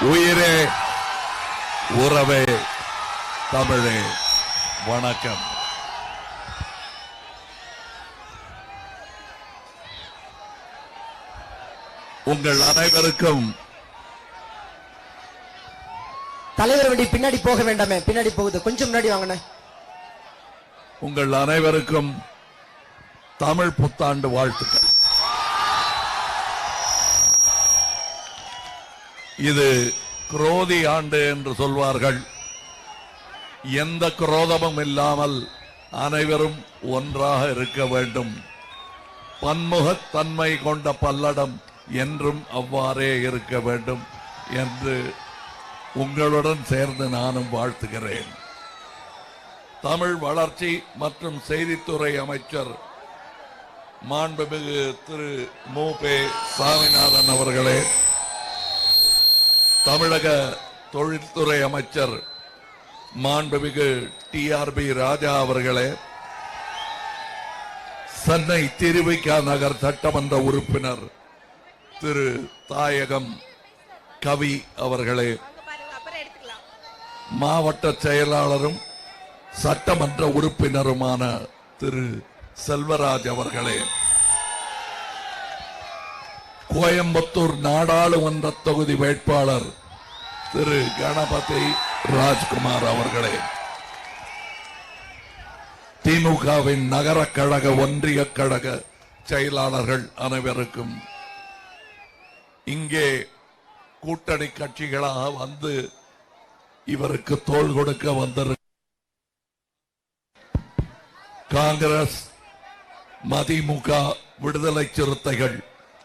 உயிரே உறவே தமிழே வணக்கம். உங்கள் அனைவருக்கும் தலைவர் வண்டி பின்னாடி போக வேண்டாமே பின்னாடி போகுது. கொஞ்சம் முன்னாடி வாங்கண்ணே. உங்கள் அனைவருக்கும் தமிழ் புத்தாண்டு வாழ்த்துக்கள். இது குரோதி ஆண்டு என்று சொல்வார்கள். எந்த குரோதமும் இல்லாமல் அனைவரும் ஒன்றாக இருக்க வேண்டும். பன்முகத்தன்மை கொண்ட பல்லடம் என்றும் அவ்வாறே இருக்க வேண்டும் என்று உங்களுடன் சேர்ந்து நானும் வாழ்த்துகிறேன். தமிழ் வளர்ச்சி மற்றும் செய்தித்துறை அமைச்சர் மாண்புமிகு திரு மு. பே. சாமிநாதன் அவர்களே தமிழக தொழில்துறை அமைச்சர் மாண்புமிகு டி ஆர் பி ராஜா அவர்களே சென்னை திருவிக்கா நகர் சட்டமன்ற உறுப்பினர் திரு. தாயகம் கவி அவர்களே மாவட்ட செயலாளரும் சட்டமன்ற உறுப்பினருமான திரு. செல்வராஜ் அவர்களே. கோயம்புத்தூர் நாடாளுமன்ற தொகுதி வேட்பாளர் திரு கணபதி ராஜ்குமார் அவர்களே. திமுகவின் நகர கழக ஒன்றிய கழக செயலாளர்கள் அனைவருக்கும் இங்கே கூட்டணி கட்சிகளாக வந்து இவருக்கு தோள் கொடுக்க வந்திருக்க காங்கிரஸ் மதிமுக விடுதலை சிறுத்தைகள்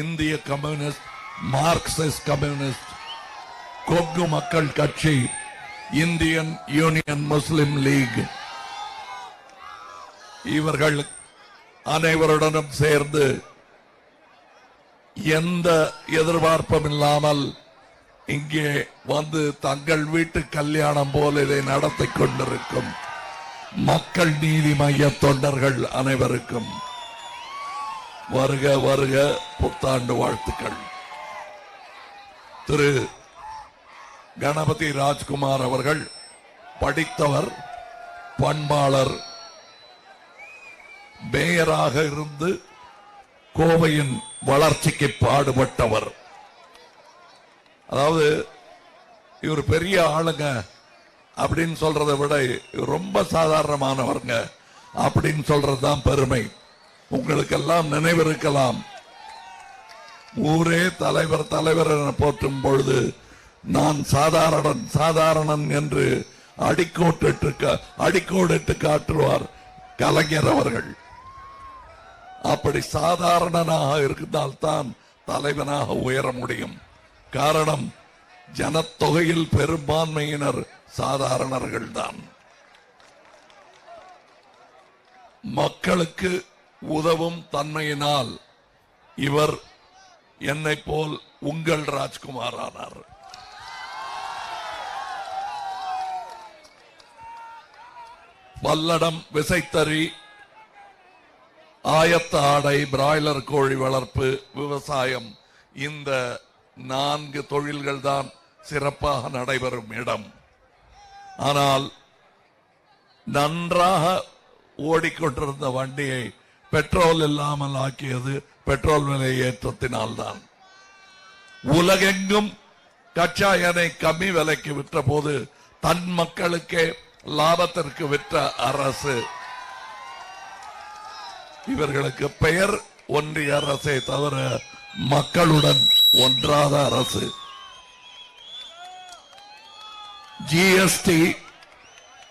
இந்திய கம்யூனிஸ்ட் மார்க்சிஸ்ட் கம்யூனிஸ்ட் கொங்கு மக்கள் கட்சி இந்தியன் யூனியன் முஸ்லிம் லீக். இவர்கள் அனைவருடனும் சேர்ந்து எந்த எதிர்பார்ப்பும் இல்லாமல் இங்கே வந்து தங்கள் வீட்டு கல்யாணம் போல இதை நடத்தி கொண்டிருக்கும் மக்கள் நீதி மைய தொண்டர்கள் அனைவருக்கும். வருக வருக புத்தாண்டு வாழ்த்துக்கள். திரு கணபதி ராஜ்குமார் அவர்கள் படித்தவர் பண்பாளர் மேயராக இருந்து கோவையின் வளர்ச்சிக்கு பாடுபட்டவர். அதாவது இவர் பெரிய ஆளுங்க அப்படின்னு சொல்றதை விட இவர் ரொம்ப சாதாரணமானவருங்க அப்படின்னு சொல்றதுதான் பெருமை. உங்களுக்கெல்லாம் நினைவிருக்கலாம். ஊரே தலைவர் தலைவர் என போற்றும் பொழுது நான் சாதாரணன் சாதாரணன் என்று அடிக்கோட்டு கா- அடிக்கோடிட்டு காட்டுவார் கலைஞர் அவர்கள். அப்படி சாதாரணனாக இருந்தால்தான் தலைவனாக உயர முடியும். காரணம் ஜனத்தொகையில் பெரும்பான்மையினர் சாதாரணர்கள் தான் மக்களுக்கு உதவும் தன்மையினால் இவர் என்னை போல் உங்கள் ராஜ்குமார் ஆனார் பல்லடம் விசைத்தறி ஆயத்த ஆடை பிராய்லர் கோழி வளர்ப்பு விவசாயம் இந்த நான்கு தொழில்கள் தான் சிறப்பாக நடைபெறும் இடம். ஆனால் நன்றாக ஓடிக்கொண்டிருந்த வண்டியை பெட்ரோல் இல்லாமல் ஆக்கியது பெட்ரோல் விலை ஏற்றத்தினால்தான். உலகெங்கும் கச்சா எண்ணெய் கம்மி விலைக்கு விற்ற போது தன் மக்களுக்கே லாபத்திற்கு விற்ற அரசு. இவர்களுக்கு பெயர் ஒன்றிய அரசே தவிர மக்களுடன் ஒன்றாத அரசு. ஜிஎஸ்டி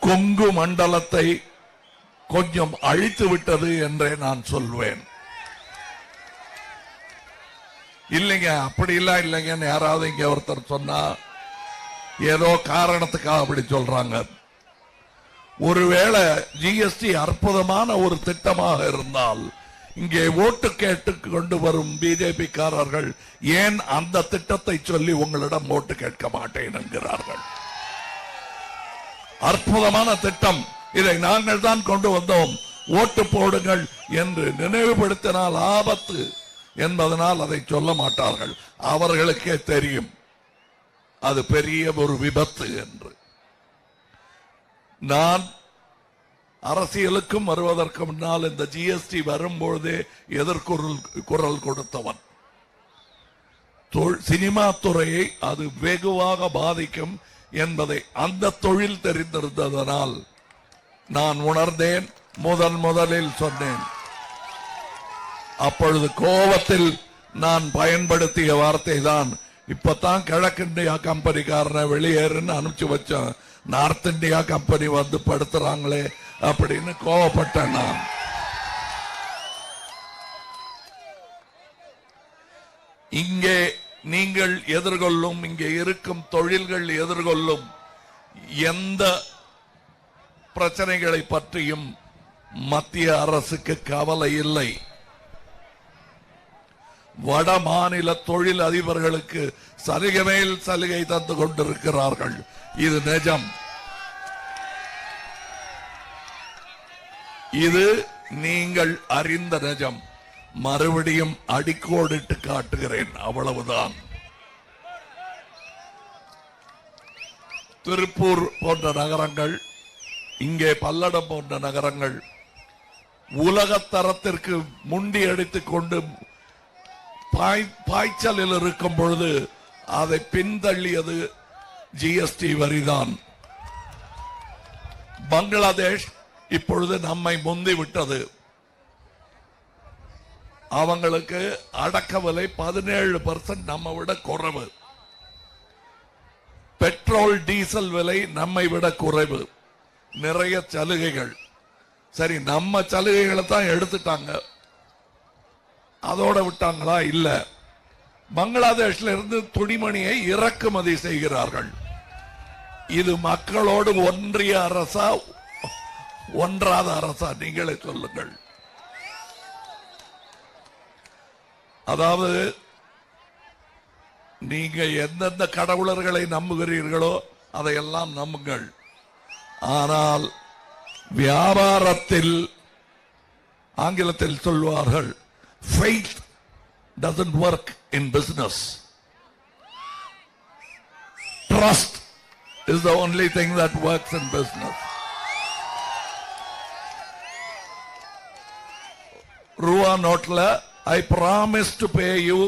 கொங்கு மண்டலத்தை கொஞ்சம் அழித்து விட்டது என்றே நான் சொல்வேன். இல்லைங்க அப்படி இல்ல இல்லைங்கன்னு யாராவது இங்க ஒருத்தர் சொன்னா ஏதோ காரணத்துக்காக அப்படி சொல்றாங்க. ஒருவேளை ஜிஎஸ்டி அற்புதமான ஒரு திட்டமாக இருந்தால் இங்கே ஓட்டு கேட்டு கொண்டு வரும் பிஜேபி காரர்கள் ஏன் அந்த திட்டத்தை சொல்லி உங்களிடம் ஓட்டு கேட்க மாட்டேன் என்கிறார்கள். அற்புதமான திட்டம். இதை நாங்கள் தான் கொண்டு வந்தோம். ஓட்டு போடுங்கள் என்று நினைவுபடுத்தினால் ஆபத்து என்பதனால் அதை சொல்ல மாட்டார்கள். அவர்களுக்கே தெரியும். அது பெரிய ஒரு விபத்து என்று. நான் அரசியலுக்கும் வருவதற்கு முன்னால் இந்த ஜிஎஸ்டி வரும்பொழுதே எதிர்குரல் குரல் கொடுத்தவன். சினிமா துறையை அது வெகுவாக பாதிக்கும் என்பதை அந்த தொழில் தெரிந்திருந்ததனால் நான் உணர்ந்தேன் முதன் முதலில் சொன்னேன். அப்பொழுது கோபத்தில் நான் பயன்படுத்திய வார்த்தை தான் இப்பதான் கிழக்கிந்தியா கம்பெனிக்காரனை வெளியேறுன்னு அனுப்பிச்சு வச்சேன். நார்த் இந்தியா கம்பெனி வந்து படுத்துறாங்களே அப்படின்னு கோவப்பட்டேன் நான். இங்கே நீங்கள் எதிர்கொள்ளும் இங்கே இருக்கும் தொழில்கள் எதிர்கொள்ளும் எந்த பிரச்சனைகளை பற்றியும் மத்திய அரசுக்கு கவலை இல்லை. வட மாநில தொழில் அதிபர்களுக்கு சலுகை மேல் சலுகை தந்து கொண்டிருக்கிறார்கள். இது நிஜம். இது நீங்கள் அறிந்த நிஜம். மறுபடியும் அடிக்கோடிட்டு காட்டுகிறேன். அவ்வளவுதான். திருப்பூர் போன்ற நகரங்கள் இங்கே பல்லடம் போன்ற நகரங்கள் உலக தரத்திற்கு முண்டி அடித்துக் கொண்டு பாய்ச்சலில் இருக்கும் பொழுது அதை பின்தள்ளியது ஜிஎஸ்டி வரிதான். பங்களாதேஷ் இப்பொழுது நம்மை முந்தி விட்டது. அவங்களுக்கு அடக்க விலை பதினேழு பர்சன்ட் நம்ம விட குறைவு. பெட்ரோல் டீசல் விலை நம்மை விட குறைவு. நிறைய சலுகைகள். சரி நம்ம சலுகைகளை தான் எடுத்துட்டாங்க. அதோட விட்டாங்களா? இல்ல. பங்களாதேஷ்ல இருந்து துணிமணியை இறக்குமதி செய்கிறார்கள். இது மக்களோடு ஒன்றிய அரசா? ஒன்றாத அரசா? நீங்களே சொல்லுங்கள். அதாவது நீங்க எந்தெந்த கடவுளர்களை நம்புகிறீர்களோ அதையெல்லாம் நம்புங்கள். ஆனால் வியாபாரத்தில் ஆங்கிலத்தில் சொல்வார்கள் faith doesn't work in business trust is the only thing that works in business ரூபா நோட்டில் I promise to pay you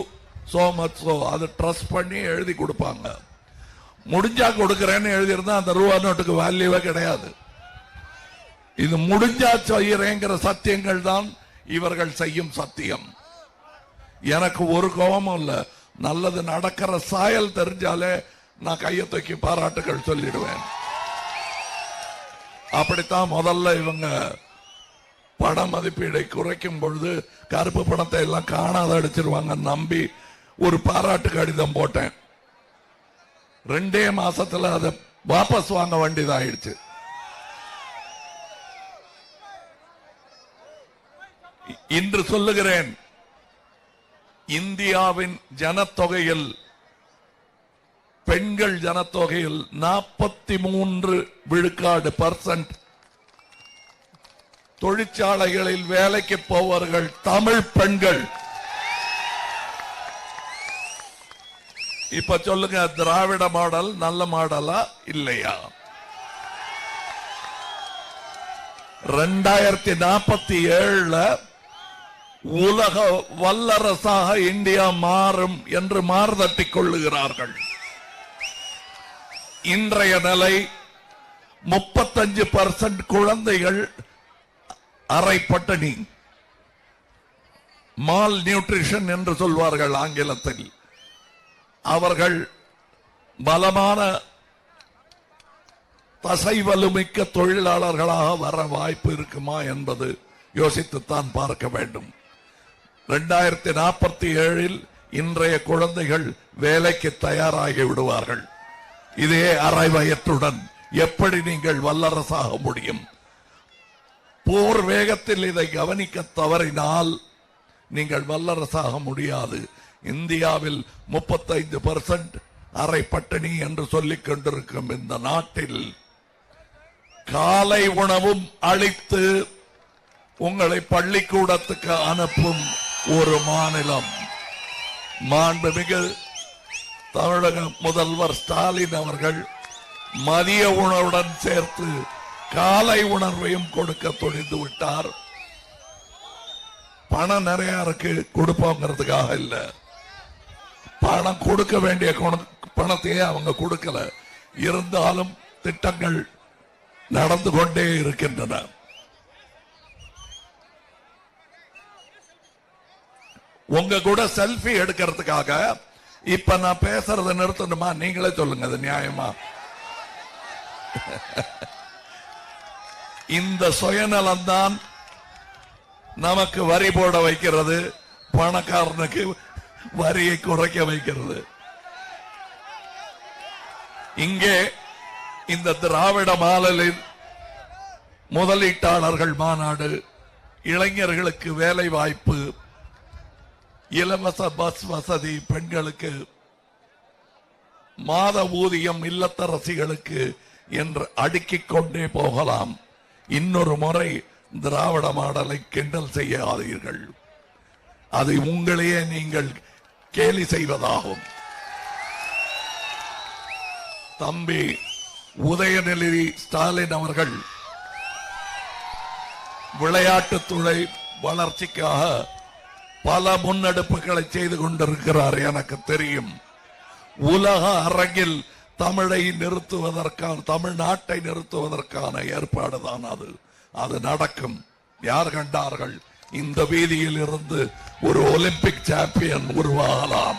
so much so அதை ட்ரஸ்ட் பண்ணி எழுதி கொடுப்பாங்க முடிஞ்சா கொடுக்கறேன்னு எழுதியிருந்தா அந்த ரூபா நோட்டுக்கு வேல்யூவே கிடையாது. இது முடிஞ்சா செய்யறேங்கிற சத்தியங்கள் தான் இவர்கள் செய்யும் சத்தியம். எனக்கு ஒரு கோபமும் இல்லை. நல்லது நடக்கிற சாயல் தெரிஞ்சாலே நான் கையை தூக்கி பாராட்டுகள் சொல்லிடுவேன். அப்படித்தான் முதல்ல இவங்க பண மதிப்பீடை குறைக்கும் பொழுது கருப்பு பணத்தை எல்லாம் காணாத அடிச்சிருவாங்க நம்பி ஒரு பாராட்டு கடிதம் போட்டேன். ரெண்டே மாசத்துல அதை வாபஸ் வாங்க வேண்டியதாயிடுச்சு. இன்று சொல்லுகிறேன் இந்தியாவின் ஜனத்தொகையில் பெண்கள் ஜனத்தொகையில் நாற்பத்தி மூன்று விழுக்காடு பர்சன்ட் தொழிற்சாலைகளில் வேலைக்கு போவர்கள் தமிழ் பெண்கள். இப்ப சொல்லுங்க திராவிட மாடல் நல்ல மாடலா இல்லையா? ரெண்டாயிரத்தி நாற்பத்தி ஏழுல உலக வல்லரசாக இந்தியா மாறும் என்று மாறுதட்டிக் கொள்ளுகிறார்கள். இன்றைய நிலை முப்பத்தஞ்சு பர்சன்ட் குழந்தைகள் அரை பட்டினி மால் நியூட்ரிஷன் என்று சொல்வார்கள் ஆங்கிலத்தில். அவர்கள் பலமான தசை வலுமிக்க தொழிலாளர்களாக வர வாய்ப்பு இருக்குமா என்பது யோசித்துத்தான் பார்க்க வேண்டும். இரண்டாயிரத்தி நாற்பத்தி ஏழில் இன்றைய குழந்தைகள் வேலைக்கு தயாராகி விடுவார்கள். இதே அரை வயத்துடன் எப்படி நீங்கள் வல்லரசாக முடியும்? போர் வேகத்தில் இதை கவனிக்க தவறினால் நீங்கள் வல்லரசாக முடியாது. இந்தியாவில் முப்பத்தைந்து பர்சன்ட் அரை பட்டினி என்று சொல்லிக் கொண்டிருக்கும் இந்த நாட்டில் காலை உணவும் அளித்து உங்களை பள்ளிக்கூடத்துக்கு அனுப்பும் ஒரு மாநிலம். மாண்புமிகு தமிழக முதல்வர் ஸ்டாலின் அவர்கள் மதிய உணவுடன் சேர்த்து காலை உணர்வையும் கொடுக்க துணிந்து விட்டார். பணம் நிறைய இருக்கு கொடுப்போங்கிறதுக்காக இல்ல. பணம் கொடுக்க வேண்டிய பணத்தையே அவங்க கொடுக்கல. இருந்தாலும் திட்டங்கள் நடந்து கொண்டே இருக்கின்றன. உங்க கூட செல்ஃபி எடுக்கிறதுக்காக இப்ப நான் பேசுறதை நிறுத்தணுமா? நீங்களே சொல்லுங்க அது நியாயமா? இந்த சுயநலம் தான் நமக்கு வரி போட வைக்கிறது. பணக்காரனுக்கு வரியை குறைக்க வைக்கிறது. இங்கே இந்த திராவிட மாடலில் முதலீட்டாளர்கள் மாநாடு இளைஞர்களுக்கு வேலை வாய்ப்பு இலவச பஸ் வசதி பெண்களுக்கு மாத ஊதியம் இல்லத்தரசிகளுக்கு என்று அடுக்கிக் கொண்டே போகலாம். இன்னொரு முறை திராவிட மாடலை கிண்டல் செய்யாதீர்கள். அதை உங்களையே நீங்கள் கேலி செய்வதாகும். தம்பி உதயநிலை ஸ்டாலின் அவர்கள் விளையாட்டுத்துறை வளர்ச்சிக்காக பல முன்னெடுப்புகளை செய்து கொண்டிருக்கிறார் எனக்கு தெரியும். உலக அரங்கில் தமிழை நிறுத்துவதற்கான தமிழ்நாட்டை நிறுத்துவதற்கான ஏற்பாடுதான் அது. அது நடக்கும். யார் கண்டார்கள்? இந்த வீதியில் இருந்து ஒரு ஒலிம்பிக் சாம்பியன் உருவாகலாம்.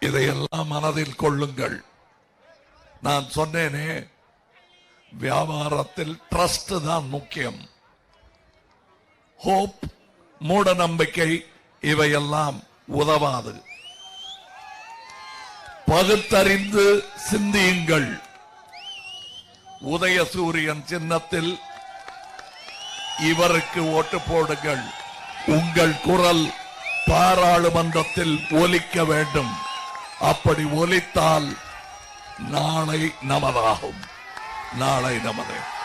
இதையெல்லாம் மனதில் கொள்ளுங்கள். நான் சொன்னேனே வியாபாரத்தில் ட்ரஸ்ட் தான் முக்கியம். ஹோப் மூட நம்பிக்கை இவையெல்லாம் உதவாது. பகுத்தறிந்து சிந்தியுங்கள். உதய சூரியன் சின்னத்தில் இவருக்கு ஓட்டு போடுங்கள். உங்கள் குரல் பாராளுமன்றத்தில் ஒலிக்க வேண்டும். அப்படி ஒலித்தால் நாளை நமதாகும். நாளை நமதே.